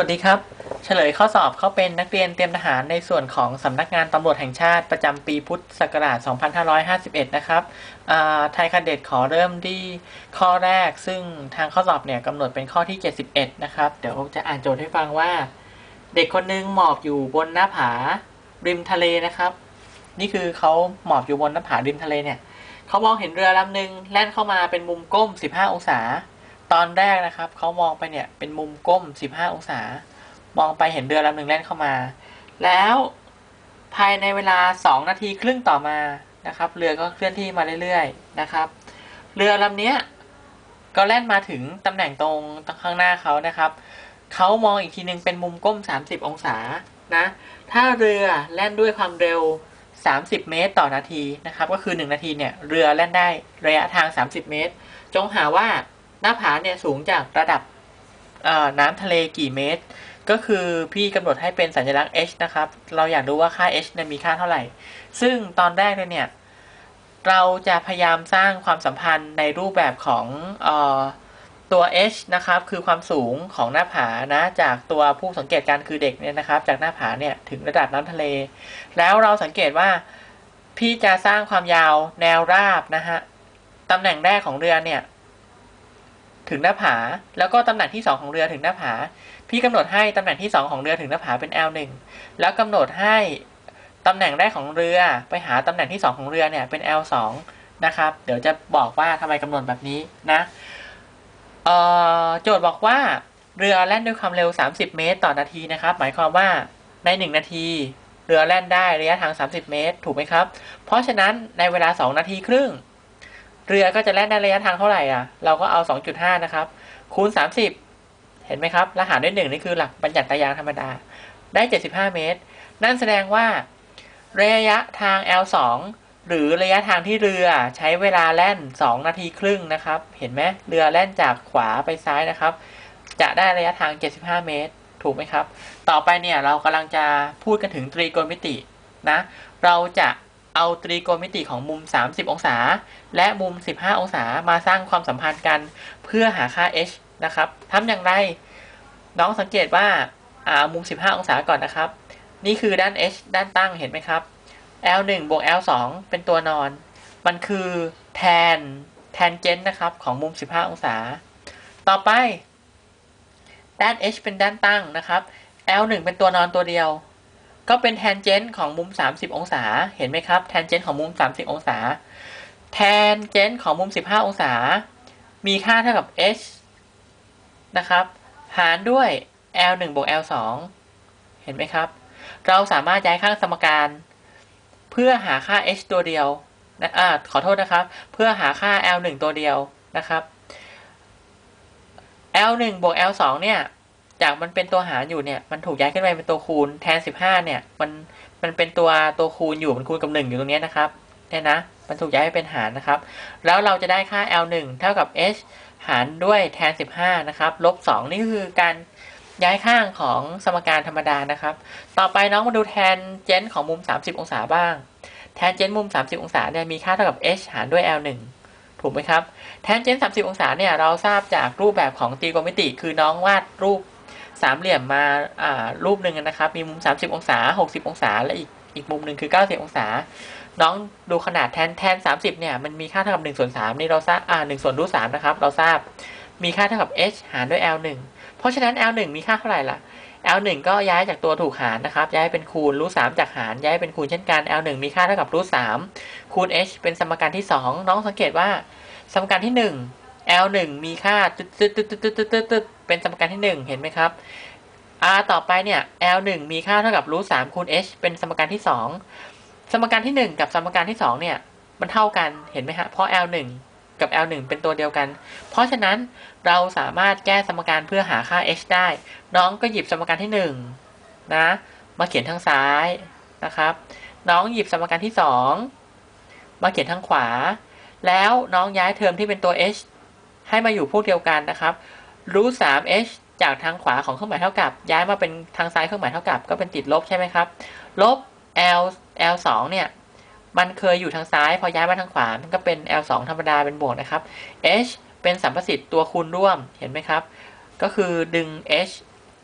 วัสดีครับ เฉลยข้อสอบเขาเป็นนักเรียนเตรียมทหารในส่วนของสำนักงานตำรวจแห่งชาติประจำปีพุทธศักราช 2551 นะครับอ่าไทยคาเดตขอเริ่มที่ข้อแรก ซึ่งทางข้อสอบเนี่ยกำหนดเป็นข้อที่ 71 นะครับ เดี๋ยวจะอ่านโจทย์ให้ฟังว่า เด็กคนหนึงหมอบอยู่บนหน้าผาริมทะเลนะครับ นี่คือเขาหมอบอยู่บนหน้าผาริมทะเลเนี่ยเขามองเห็นเรือลำหนึ่งแล่นเข้ามาเป็นมุมก้ม 15 องศา ตอนแรกนะครับเขามองไปเนี่ยเป็นมุมก้ม 15 องศา มองไปเห็นเรือลำหนึ่งแล่นเข้ามา แล้วภายในเวลา 2 นาทีครึ่งต่อมานะครับ เรือก็เคลื่อนที่มาเรื่อยๆนะครับ เรือลำนี้ก็แล่นมาถึงตำแหน่งตรงข้างหน้าเขานะครับเขามองอีกทีหนึ่งเป็นมุมก้ม 30 องศานะ ถ้าเรือแล่นด้วยความเร็ว 30 เมตรต่อนาทีนะครับ ก็คือ 1 นาทีเนี่ยเรือแล่นได้ระยะทาง 30 เมตร จงหาว่า หน้าผาเนี่ยสูงจากระดับน้ำทะเลกี่เมตร ก็คือพี่กำหนดให้เป็นสัญลักษณ์ h นะครับ เราอยากรู้ว่าค่า h เนี่ยมีค่าเท่าไหร่ ซึ่งตอนแรกเลยเนี่ย เราจะพยายามสร้างความสัมพันธ์ในรูปแบบของออตัว h นะครับ คือความสูงของหน้าผานะ จากตัวผู้สังเกตการคือเด็กเนี่ยนะครับ จากหน้าผาเนี่ยถึงระดับน้ำทะเล แล้วเราสังเกตว่าพี่จะสร้างความยาวแนวราบนะฮะตำแหน่งแรกของเรือเนี่ย ถึงหน้าผา แล้วก็ตำแหน่งที่ 2 ของเรือถึงหน้าผา พี่กำหนดให้ตำแหน่งที่ 2 ของเรือถึงหน้าผาเป็น L1 แล้วกำหนดให้ตำแหน่งแรกของเรือไปหาตำแหน่งที่ 2 ของเรือเนี่ยเป็น L2 นะครับ เดี๋ยวจะบอกว่าทำไมกำหนดแบบนี้นะโจทย์บอกว่าเรือแล่นด้วยความเร็ว 30 เมตร ต่อนาทีนะครับ หมายความว่าใน 1 นาทีเรือแล่นได้ระยะทาง 30 เมตร ถูกไหมครับ เพราะฉะนั้นในเวลา 2 นาทีครึ่ง เรือก็จะแล่นได้ระยะทางเท่าไหร่อะ เราก็เอา 2.5 นะครับ คูณ 30 เห็นไหมครับแลหารด้วย1นี่คือหลักบัญญัติตายางธรรมดา ได้ 75 เมตร นั่นแสดงว่า ระยะทาง L2 หรือระยะทางที่เรือใช้เวลาแล่น 2 นาทีครึ่งนะครับ เห็นไหมเรือแล่นจากขวาไปซ้ายนะครับ จะได้ระยะทาง 75 เมตร ถูกไหมครับ ต่อไปเนี่ยเรากำลังจะพูดกันถึงตรีโกณมิตินะ เราจะ เอาตรีโกณมิติของมุม 30 องศา และมุม 15 องศามาสร้างความสัมพันธ์กัน เพื่อหาค่า h นะครับทำอย่างไร น้องสังเกตว่าอ่ามุม 15 องศาก่อนนะครับ นี่คือด้าน h ด้านตั้งเห็นไหมครับ L1 บวก L2 เป็นตัวนอน มันคือแทนแทนเจนนะครับของมุม 15 องศา ต่อไป ด้าน h เป็นด้านตั้งนะครับ L1 เป็นตัวนอนตัวเดียว ก็เป็นแทนเจนของมุม 30 องศา เห็นไหมครับ แทนเจนของมุม 30 องศา แทนเจนของมุม 15 องศา มีค่าเท่ากับ h นะครับ หารด้วย L1 บวก L2 เห็นไหมครับ เราสามารถย้ายข้างสมการ เพื่อหาค่า h ตัวเดียวนะอ่าขอโทษนะครับ เพื่อหาค่า L1 ตัวเดียวนะครับ L1 บวก L2 เนี่ย จากมันเป็นตัวหารอยู่เนี่ย มันถูกย้ายขึ้นไปเป็นตัวคูณแทน 15 เนี่ย มันมันเป็นตัวตัวคูณอยู่มันคูณกับ 1 อยู่ตรงนี้นะครับเนี่ยนะ มันถูกย้ายไปเป็นหารนะครับ แล้วเราจะได้ค่า L1 เท่ากับ h หารด้วยแทน 15 นะครับ ลบ 2 นี่คือการย้ายข้างของสมการธรรมดานะครับ ต่อไปน้องมาดูแทนเจนของมุม 30 องศาบ้าง แทนเจนมุม 30 องศาเนี่ยมีค่าเท่ากับ h หารด้วย L1 ถูกไหมครับ แทนเจน30 องศาเนี่ยเราทราบจากรูปแบบของตรีโกณมิติ คือน้องวาดรูป สามเหลี่ยมมาอ่ารูปหนึ่งนะครับ มีมุม 30 องศา 60 องศา และอีกอีกมุมหนึ่งคือ 90 องศา น้องดูขนาดแทนแทน 30 เนี่ย มันมีค่าเท่ากับ1ส่วน3นี่เราทราบอ่า1ส่วนรูท3นะครับ เราทราบ มีค่าเท่ากับ h หารด้วย L1 เพราะฉะนั้น L1 มีค่าเท่าไหร่ล่ะ L1 ก็ย้ายจากตัวถูกหารนะครับ ย้ายเป็นคูณรูท3จากหาร ย้ายเป็นคูณเช่นกัน L1 มีค่าเท่ากับรูท3คูณ h เป็นสมการที่ 2 น้องสังเกตว่า สมการที่ 1 L1 มีค่าตึ๊ดตึ๊ดตึ๊ดตึ๊ดตึ๊ดตึ๊ดตึ๊ด เป็นสมการที่ 1 เห็นไหมครับ R ต่อไปเนี่ย L1 มีค่าเท่ากับรูท3คูณ h เป็นสมการที่ 2 สมการที่ 1 กับสมการที่ 2 เนี่ยมันเท่ากันเห็นไหมฮะเพราะ L1 กับ L1 เป็นตัวเดียวกัน เพราะฉะนั้นเราสามารถแก้สมการเพื่อหาค่า h ได้ น้องก็หยิบสมการที่ 1 นะ มาเขียนทางซ้ายนะครับ น้องหยิบสมการที่ 2 มาเขียนทางขวา แล้วน้องย้ายเทอมที่เป็นตัว h ให้มาอยู่พวกเดียวกันนะครับ รูท3 h จากทางขวาของเครื่องหมายเท่ากับ ย้ายมาเป็นทางซ้ายเครื่องหมายเท่ากับ ก็เป็นติดลบใช่ไหมครับ ลบ l l 2เนี่ยมันเคยอยู่ทางซ้าย พอย้ายมาทางขวา มันก็เป็น l 2ธรรมดาเป็นบวกนะครับ h เป็นสัมประสิทธิ์ตัวคูณร่วมเห็นไหมครับ ก็คือดึง h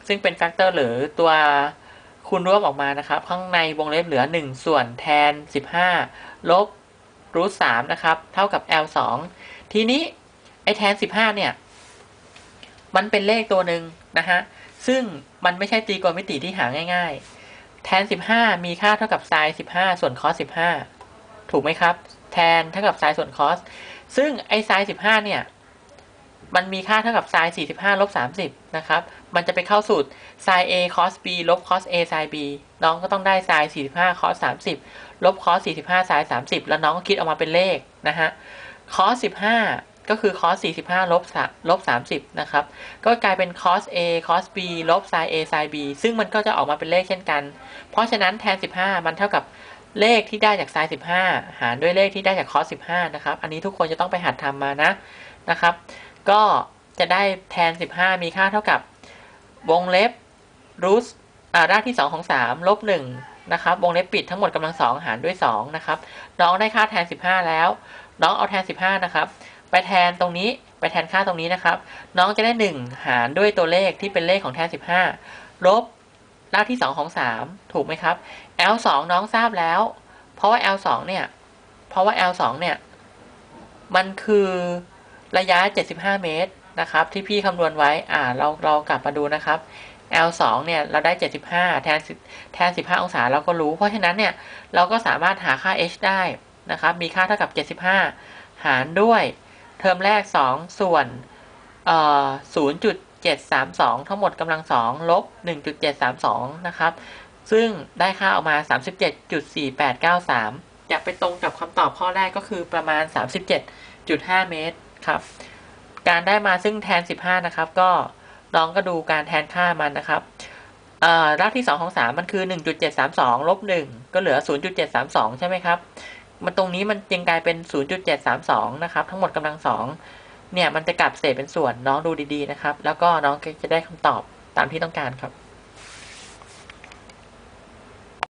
ซึ่งเป็นแฟกเตอร์หรือตัวคูณร่วมออกมานะครับ ข้างในวงเล็บเหลือ 1 ส่วนแทน 15 ลบรูท3นะครับ เท่ากับ L 2ทีนี้ไอแทน 15 เนี่ย มันเป็นเลขตัวหนึ่งนะฮะ ซึ่งมันไม่ใช่ตรีโกณมิติที่หาง่ายๆ แทน 15 มีค่าเท่ากับไซน์15 ส่วนคอส15 ถูกไหมครับ แทนเท่ากับไซน์ส่วนคอส ซึ่งไอไซน์15 เนี่ย มันมีค่าเท่ากับไซน์45ลบ30 นะครับ มันจะไปเข้าสูตรไซน์ a cos b ลบ cos a sin b น้องก็ต้องได้ไซน์45 cos 30 ลบ cos 45 sin 30 แล้วน้องก็คิดออกมาเป็นเลขนะฮะ cos 15 ก็คือ cos 45ลบลบ30 นะครับ ก็กลายเป็น cos a cos b ลบ sin a sin b ซึ่งมันก็จะออกมาเป็นเลขเช่นกัน เพราะฉะนั้นแทน 15 มันเท่ากับเลขที่ได้จาก sin 15 หารด้วยเลขที่ได้จาก cos 15 นะครับ อันนี้ทุกคนจะต้องไปหัดทำมานะ นะครับ ก็จะได้แทน 15 มีค่าเท่ากับ วงเล็บรูทรากที่ 2 ของ 3 ลบ 1 นะครับ วงเล็บปิดทั้งหมดกำลัง 2 หารด้วย 2 นะครับ น้องได้ค่าแทน 15 แล้ว น้องเอาแทน 15 นะครับ ไปแทนตรงนี้ไปแทนค่าตรงนี้นะครับ น้องจะได้ 1 หารด้วยตัวเลขที่เป็นเลขของแทน 15ลบรากที่ 2 ของ 3 ถูกไหมครับ L 2 น้องทราบแล้ว เพราะว่า L 2 เนี่ยเพราะว่า L 2 เนี่ยมันคือระยะ 75 เมตรนะครับที่พี่คำนวณไว้อ่าเราเรากลับมาดูนะครับ L 2 เนี่ยเราได้ 75 แทนแทน 15 องศาเราก็รู้ เพราะฉะนั้นเนี่ยเราก็สามารถหาค่า h ได้นะครับมีค่าเท่ากับ 75 หารด้วย เทอมแรก 2 ส่วนเอ่อ0.732ทั้งหมดกำลัง2ลบ1.732นะครับ ซึ่งได้ค่าออกมา37.4893จะไปตรงกับคำตอบข้อแรกก็คือประมาณ37.5เมตรครับ การได้มาซึ่งแทน15นะครับ ก็น้องก็ดูการแทนค่ามันนะครับเรากที่2ของ3มันคือ1.732ลบ1ก็เหลือ0.732ใช่ไหมครับ มันตรงนี้มันยังกลายเป็น 0.732 นะครับ ทั้งหมดกำลังสองเนี่ยมันจะกลับเศษเป็นส่วนน้องดูดีๆนะครับ แล้วก็น้องจะได้คำตอบตามที่ต้องการครับ